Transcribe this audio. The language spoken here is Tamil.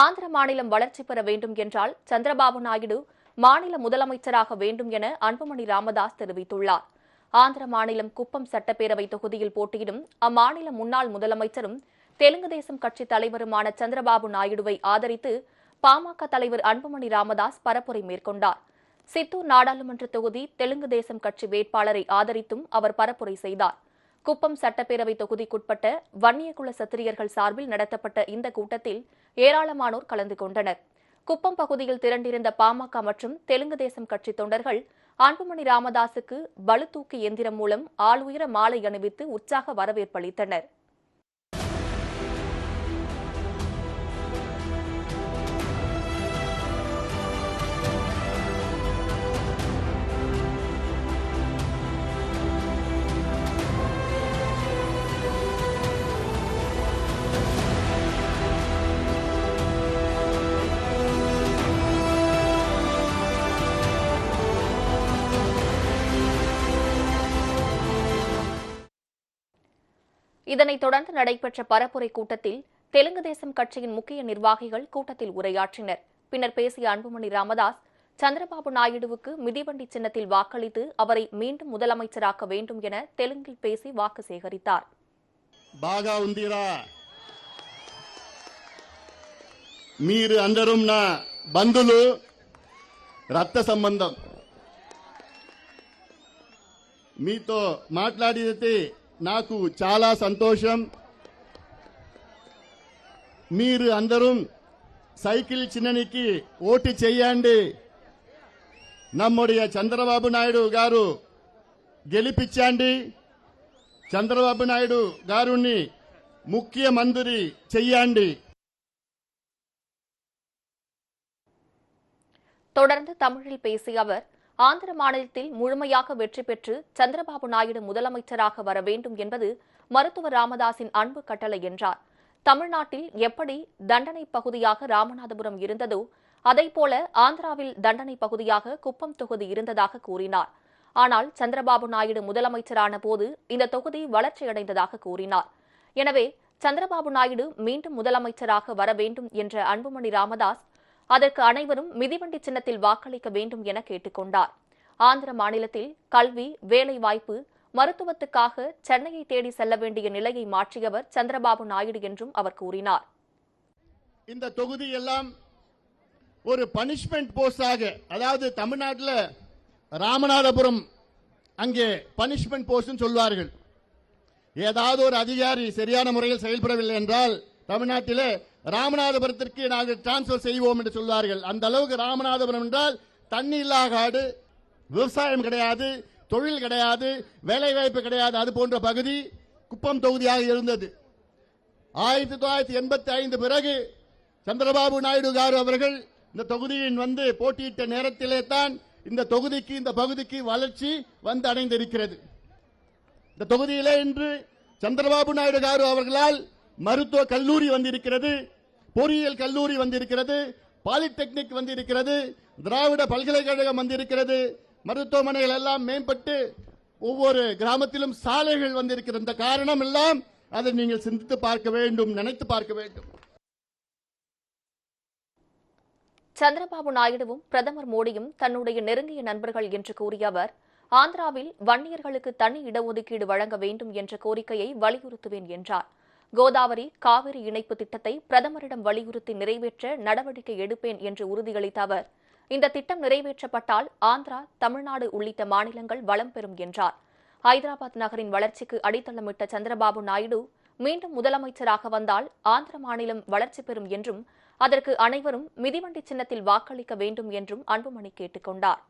ஆந்திர மாநிலம் வளர்ச்சி பெற வேண்டும் என்றால் சந்திரபாபு நாயுடு மாநில முதலமைச்சராக வேண்டும் என அன்புமணி ராமதாஸ் தெரிவித்துள்ளார். ஆந்திர மாநிலம் குப்பம் சட்டப்பேரவை தொகுதியில் போட்டியிடும் அம்மாநில முன்னாள் முதலமைச்சரும் தெலுங்கு தேசம் கட்சி தலைவருமான சந்திரபாபு நாயுடுவை ஆதரித்து பாமக தலைவர் அன்புமணி ராமதாஸ் பரப்புரை மேற்கொண்டார். சித்தூர் நாடாளுமன்ற தொகுதி தெலுங்கு தேசம் கட்சி வேட்பாளரை ஆதரித்தும் அவர் பரப்புரை செய்தார். குப்பம் சட்டப்பேரவை தொகுதிக்குட்பட்ட வன்னியகுல சத்திரியர்கள் சார்பில் நடத்தப்பட்ட இந்த கூட்டத்தில் ஏராளமானோர் கலந்து கொண்டனர். குப்பம் பகுதியில் திரண்டிருந்த பாமக மற்றும் தெலுங்கு தேசம் கட்சி தொண்டர்கள் அன்புமணி ராமதாசுக்கு பளுதூக்கு எந்திரம் மூலம் ஆளுயர மாலை அணிவித்து உற்சாக வரவேற்பளித்தனர் இதனைத் தொடர்ந்து நடைபெற்ற பரப்புரை கூட்டத்தில் தெலுங்கு தேசம் கட்சியின் முக்கிய நிர்வாகிகள் கூட்டத்தில் உரையாற்றினர் பின்னர் பேசிய அன்புமணி ராமதாஸ் சந்திரபாபு நாயுடுவுக்கு மிதிவண்டி சின்னத்தில் வாக்களித்து அவரை மீண்டும் முதலமைச்சராக்க வேண்டும் என தெலுங்கில் பேசி வாக்கு சேகரித்தார் బాగా ఉందిరా మీరు అందరూ నా బంధులు రక్త సంబంధం మీతో మాట్లాడితే నాకు చాలా సంతోషం మీరు అందరూ సైకిల్ చిన్ననికి ఓటు చేయండి நம்முடைய చంద్రబాబు నాయుడు గారు గెలిపించండి చంద్రబాబు నాయుడు గారుని ముఖ్యమంత్రి చెయ్యండి தொடர்ந்து தமிழில் பேசிய அவர் ஆந்திர மாநிலத்தில் முழுமையாக வெற்றி பெற்று சந்திரபாபு நாயுடு முதலமைச்சராக வர வேண்டும் என்பது மருத்துவர் ராமதாசின் அன்பு கட்டளை என்றார். தமிழ்நாட்டில் எப்படி தண்டனை பகுதியாக ராமநாதபுரம் இருந்ததோ அதைப்போல ஆந்திராவில் தண்டனை பகுதியாக குப்பம் தொகுதி இருந்ததாக கூறினார். ஆனால் சந்திரபாபு நாயுடு முதலமைச்சரான போது இந்த தொகுதி வளர்ச்சியடைந்ததாக கூறினார். எனவே சந்திரபாபு நாயுடு மீண்டும் முதலமைச்சராக வர வேண்டும் என்ற அன்புமணி ராமதாஸ் அதற்கு அனைவரும் மிதிவண்டி சின்னத்தில் வாக்களிக்க வேண்டும் என கேட்டுக்கொண்டார். ஆந்திர மாநிலத்தில் கல்வி வேலைவாய்ப்பு மருத்துவத்துக்காக சென்னையை தேடி செல்ல வேண்டிய நிலையை மாற்றியவர் சந்திரபாபு நாயுடு என்றும் அவர் கூறினார். இந்த தொகுதி எல்லாம் ஒரு பனிஷ்மெண்ட் போஸ்டாக அதாவது தமிழ்நாட்டில் ராமநாதபுரம் அங்கே பனிஷ்மெண்ட் போஸ்ட்னு சொல்வார்கள். ஏதாவது ஒரு அதிகாரி சரியான முறையில் செயல்படவில்லை என்றால் தமிழ்நாட்டிலே ராமநாதபுரத்திற்கு நாங்கள் டிரான்ஸ்பர் செய்வோம் என்று சொல்வார்கள். அந்த அளவுக்கு ராமநாதபுரம் என்றால் தண்ணி இல்லா காடு விவசாயம் கிடையாது தொழில் கிடையாது வேலை வாய்ப்பு கிடையாது. அது போன்ற பகுதி குப்பம் தொகுதியாக இருந்தது. ஆயிரத்தி தொள்ளாயிரத்தி எண்பத்தி ஐந்து பிறகு சந்திரபாபு நாயுடு காரு அவர்கள் இந்த தொகுதியின் வந்து போட்டியிட்ட நேரத்திலே தான் இந்த தொகுதிக்கு இந்த பகுதிக்கு வளர்ச்சி வந்து அடைந்திருக்கிறது. இந்த தொகுதியிலே இன்று சந்திரபாபு நாயுடு காரு அவர்களால் மருத்துவ கல்லூரி வந்திருக்கிறது பொறியியல் கல்லூரி வந்திருக்கிறது பாலிடெக்னிக் வந்திருக்கிறது திராவிட பல்கலைக்கழகம் வந்திருக்கிறது. மருத்துவமனைகள் எல்லாம் மேம்பட்டு ஒவ்வொரு கிராமத்திலும் சாலைகள் வந்திருக்கிறது. இந்த காரணம் எல்லாம் அதை நீங்கள் சிந்தித்து பார்க்க வேண்டும் நினைத்து பார்க்க வேண்டும். சந்திரபாபு நாயுடுவும் பிரதமர் மோடியும் தன்னுடைய நெருங்கிய நண்பர்கள் என்று கூறிய அவர் ஆந்திராவில் வன்னியர்களுக்கு தனி இடஒதுக்கீடு வழங்க வேண்டும் என்ற கோரிக்கையை வலியுறுத்துவேன் என்றார். கோதாவரி காவிரி இணைப்பு திட்டத்தை பிரதமரிடம் வலியுறுத்தி நிறைவேற்ற நடவடிக்கை எடுப்பேன் என்று உறுதியளித்த அவர் இந்த திட்டம் நிறைவேற்றப்பட்டால் ஆந்திரா தமிழ்நாடு உள்ளிட்ட மாநிலங்கள் வளம் பெறும் என்றார். ஹைதராபாத் நகரின் வளர்ச்சிக்கு அடித்தளமிட்ட சந்திரபாபு நாயுடு மீண்டும் முதலமைச்சராக வந்தால் ஆந்திர மாநிலம் வளர்ச்சி பெறும் என்றும் அதற்கு அனைவரும் மிதிவண்டி சின்னத்தில் வாக்களிக்க வேண்டும் என்றும் அன்புமணி கேட்டுக் கொண்டாா்